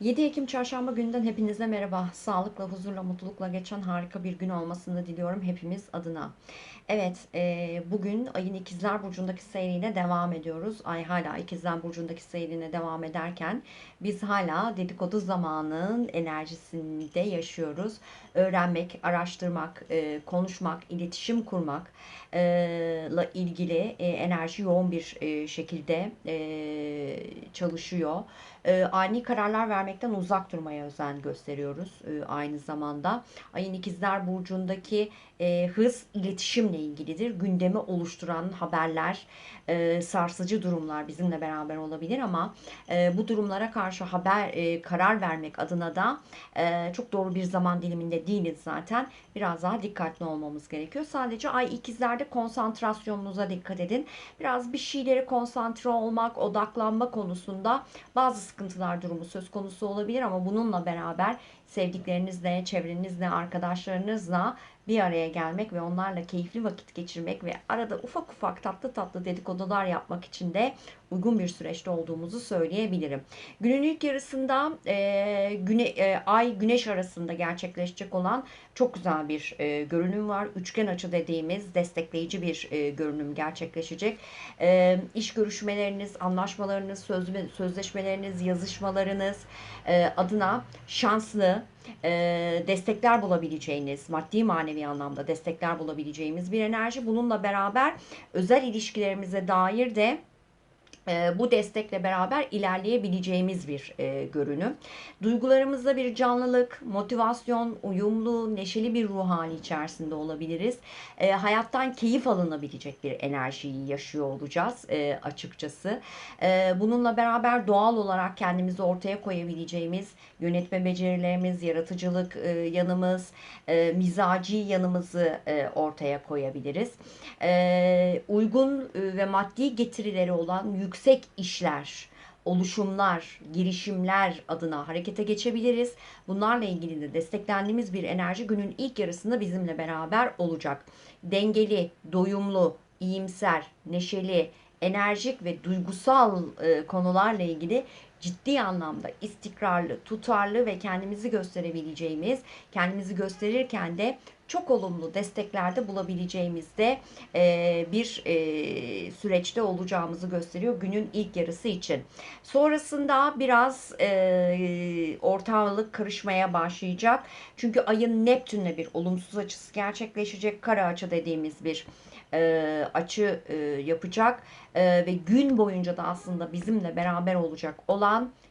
7 Ekim Çarşamba gününden hepinize merhaba. Sağlıkla, huzurla, mutlulukla geçen harika bir gün olmasını diliyorum hepimiz adına. Evet, e, bugün ayın ikizler burcundaki seyrine devam ediyoruz. Ay hala ikizler burcundaki seyrine devam ederken biz hala dedikodu zamanının enerjisinde yaşıyoruz. Öğrenmek, araştırmak, e, konuşmak, iletişim kurmak e, la ilgili e, enerji yoğun bir e, şekilde e, çalışıyor. E, ani kararlar vermekten uzak durmaya özen gösteriyoruz e, aynı zamanda. Ayın ikizler burcundaki e, hız iletişimle ilgilidir. Gündemi oluşturan haberler, e, sarsıcı durumlar bizimle beraber olabilir ama e, bu durumlara karşı haber e, karar vermek adına da e, çok doğru bir zaman diliminde değiliz zaten. Biraz daha dikkatli olmamız gerekiyor. Sadece ay ikizlerde konsantrasyonunuza dikkat edin. Biraz bir şeylere konsantre olmak, odaklanma konusunda bazı sıkıntılar durumu söz konusu olabilir ama bununla beraber sevdiklerinizle, çevrenizle, arkadaşlarınızla bir araya gelmek ve onlarla keyifli vakit geçirmek ve arada ufak ufak tatlı tatlı dedikodular yapmak için de uygun bir süreçte olduğumuzu söyleyebilirim. Günün ilk yarısında e, güne, e, ay güneş arasında gerçekleşecek olan çok güzel bir e, görünüm var. Üçgen açı dediğimiz destekleyici bir e, görünüm gerçekleşecek. E, iş görüşmeleriniz, anlaşmalarınız, sözme, sözleşmeleriniz, yazışmalarınız e, adına şanslı, e, destekler bulabileceğiniz, maddi manevi anlamda destekler bulabileceğimiz bir enerji. Bununla beraber özel ilişkilerimize dair de bu destekle beraber ilerleyebileceğimiz bir e, görünüm. Duygularımızda bir canlılık, motivasyon, uyumlu, neşeli bir ruh hali içerisinde olabiliriz. E, hayattan keyif alınabilecek bir enerjiyi yaşıyor olacağız e, açıkçası. E, bununla beraber doğal olarak kendimizi ortaya koyabileceğimiz yönetme becerilerimiz, yaratıcılık e, yanımız, e, mizaci yanımızı e, ortaya koyabiliriz. E, uygun ve maddi getirileri olan yüksek işler, oluşumlar, girişimler adına harekete geçebiliriz. Bunlarla ilgili de desteklendiğimiz bir enerji günün ilk yarısında bizimle beraber olacak. Dengeli, doyumlu, iyimser, neşeli, enerjik ve duygusal e, konularla ilgili ciddi anlamda istikrarlı, tutarlı ve kendimizi gösterebileceğimiz, kendimizi gösterirken de çok olumlu desteklerde bulabileceğimizde e, bir e, süreçte olacağımızı gösteriyor günün ilk yarısı için. Sonrasında biraz e, ortalık karışmaya başlayacak. Çünkü ayın Neptün'le bir olumsuz açısı gerçekleşecek. Kara açı dediğimiz bir e, açı e, yapacak e, ve gün boyunca da aslında bizimle beraber olacak olan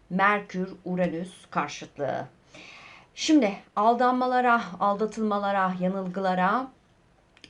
Merkür Uranüs karşıtlığı. Şimdi aldanmalara, aldatılmalara, yanılgılara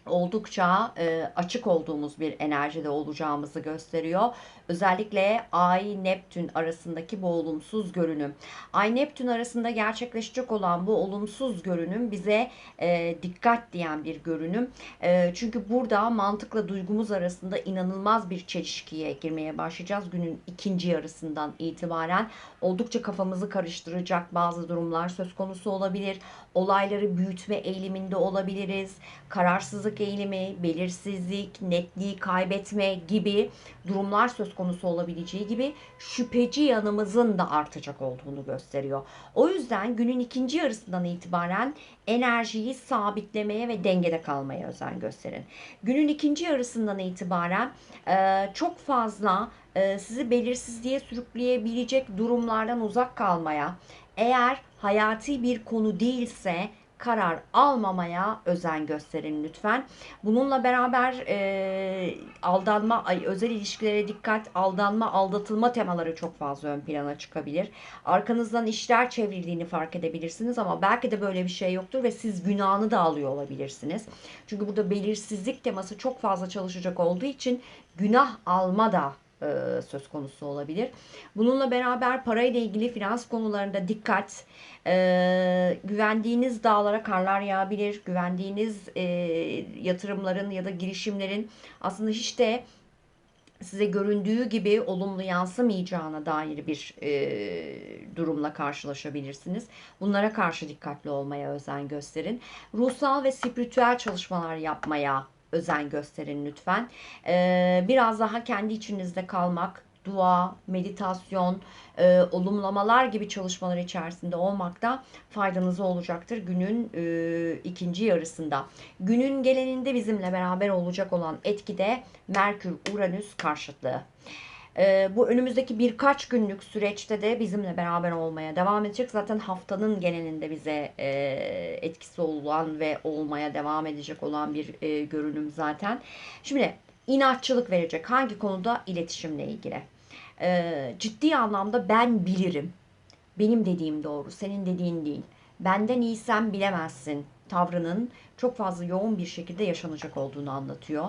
oldukça e, açık olduğumuz bir enerjide olacağımızı gösteriyor. Özellikle Ay Neptün arasındaki bu olumsuz görünüm. Ay Neptün arasında gerçekleşecek olan bu olumsuz görünüm bize e, dikkat diyen bir görünüm. E, çünkü burada mantıkla duygumuz arasında inanılmaz bir çelişkiye girmeye başlayacağız günün ikinci yarısından itibaren. Oldukça kafamızı karıştıracak bazı durumlar söz konusu olabilir. Olayları büyütme eğiliminde olabiliriz. Kararsızlık eğilimi, belirsizlik, netliği kaybetme gibi durumlar söz konusu olabileceği gibi şüpheci yanımızın da artacak olduğunu gösteriyor. O yüzden günün ikinci yarısından itibaren enerjiyi sabitlemeye ve dengede kalmaya özen gösterin. Günün ikinci yarısından itibaren e, çok fazla e, sizi belirsizliğe sürükleyebilecek durumlardan uzak kalmaya, eğer hayati bir konu değilse karar almamaya özen gösterin lütfen. Bununla beraber e, aldanma, özel ilişkilere dikkat, aldanma, aldatılma temaları çok fazla ön plana çıkabilir. Arkanızdan işler çevrildiğini fark edebilirsiniz ama belki de böyle bir şey yoktur ve siz günahını da alıyor olabilirsiniz. Çünkü burada belirsizlik teması çok fazla çalışacak olduğu için günah alma da e, söz konusu olabilir. Bununla beraber parayla ilgili finans konularında dikkat, e, güvendiğiniz dağlara karlar yağabilir, güvendiğiniz e, yatırımların ya da girişimlerin aslında hiç de size göründüğü gibi olumlu yansımayacağına dair bir e, durumla karşılaşabilirsiniz. Bunlara karşı dikkatli olmaya özen gösterin. Ruhsal ve spiritüel çalışmalar yapmaya özen gösterin lütfen. Ee, biraz daha kendi içinizde kalmak, dua, meditasyon, e, olumlamalar gibi çalışmalar içerisinde olmakta faydanız olacaktır günün e, ikinci yarısında. Günün geleninde bizimle beraber olacak olan etkide Merkür-Uranüs karşıtlığı. Ee, bu önümüzdeki birkaç günlük süreçte de bizimle beraber olmaya devam edecek. Zaten haftanın genelinde bize e, etkisi olan ve olmaya devam edecek olan bir e, görünüm zaten. Şimdi inatçılık verecek. Hangi konuda? İletişimle ilgili. Ee, ciddi anlamda ben bilirim. Benim dediğim doğru, senin dediğin değil. Benden iyi sen bilemezsin tavrının çok fazla yoğun bir şekilde yaşanacak olduğunu anlatıyor.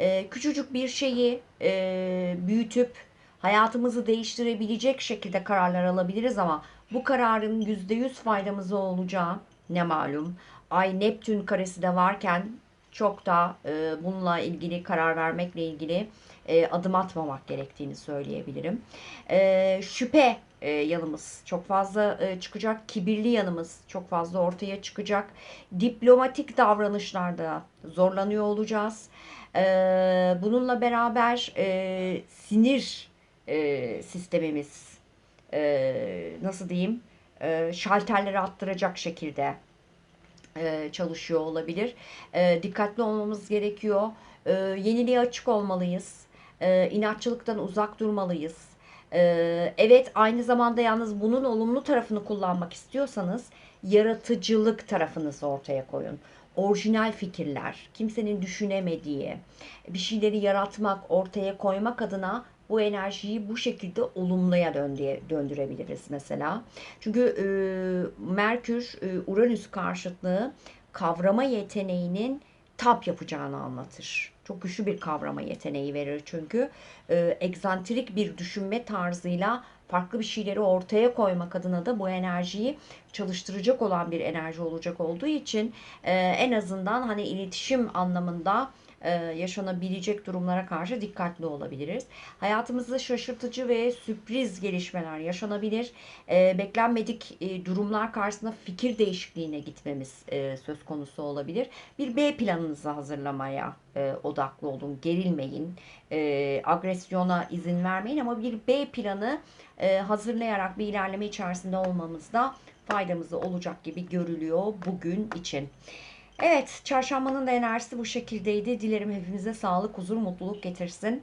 Ee, küçücük bir şeyi e, büyütüp hayatımızı değiştirebilecek şekilde kararlar alabiliriz ama bu kararın %100 faydamıza olacağı ne malum. Ay Neptün karesi de varken çok da e, bununla ilgili karar vermekle ilgili e, adım atmamak gerektiğini söyleyebilirim. E, şüphe e, yanımız çok fazla e, çıkacak. Kibirli yanımız çok fazla ortaya çıkacak. Diplomatik davranışlarda zorlanıyor olacağız. E, bununla beraber e, sinir e, sistemimiz e, nasıl diyeyim e, şalterleri attıracak şekilde e, çalışıyor olabilir. E, dikkatli olmamız gerekiyor. E, yeniliğe açık olmalıyız. E, inatçılıktan uzak durmalıyız. E, evet aynı zamanda yalnız bunun olumlu tarafını kullanmak istiyorsanız yaratıcılık tarafınızı ortaya koyun. Orijinal fikirler, kimsenin düşünemediği, bir şeyleri yaratmak, ortaya koymak adına bu enerjiyi bu şekilde olumluya döndüre, döndürebiliriz mesela. Çünkü e, Merkür e, Uranüs karşıtlığı kavrama yeteneğinin tap yapacağını anlatır. Çok güçlü bir kavrama yeteneği verir çünkü. E, egzantrik bir düşünme tarzıyla farklı bir şeyleri ortaya koymak adına da bu enerjiyi çalıştıracak olan bir enerji olacak olduğu için e, en azından hani iletişim anlamında yaşanabilecek durumlara karşı dikkatli olabiliriz. Hayatımızda şaşırtıcı ve sürpriz gelişmeler yaşanabilir. E, beklenmedik e, durumlar karşısında fikir değişikliğine gitmemiz söz konusu olabilir. Bir B planınızı hazırlamaya odaklı olun. Gerilmeyin. Agresyona izin vermeyin ama bir B planı hazırlayarak bir ilerleme içerisinde olmamızda faydamızı olacak gibi görülüyor bugün için. Evet, çarşambanın da enerjisi bu şekildeydi. Dilerim hepimize sağlık, huzur, mutluluk getirsin.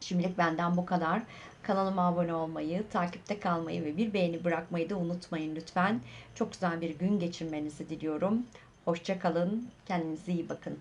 Şimdilik benden bu kadar. Kanalıma abone olmayı, takipte kalmayı ve bir beğeni bırakmayı da unutmayın lütfen. Çok güzel bir gün geçirmenizi diliyorum. Hoşçakalın, kendinize iyi bakın.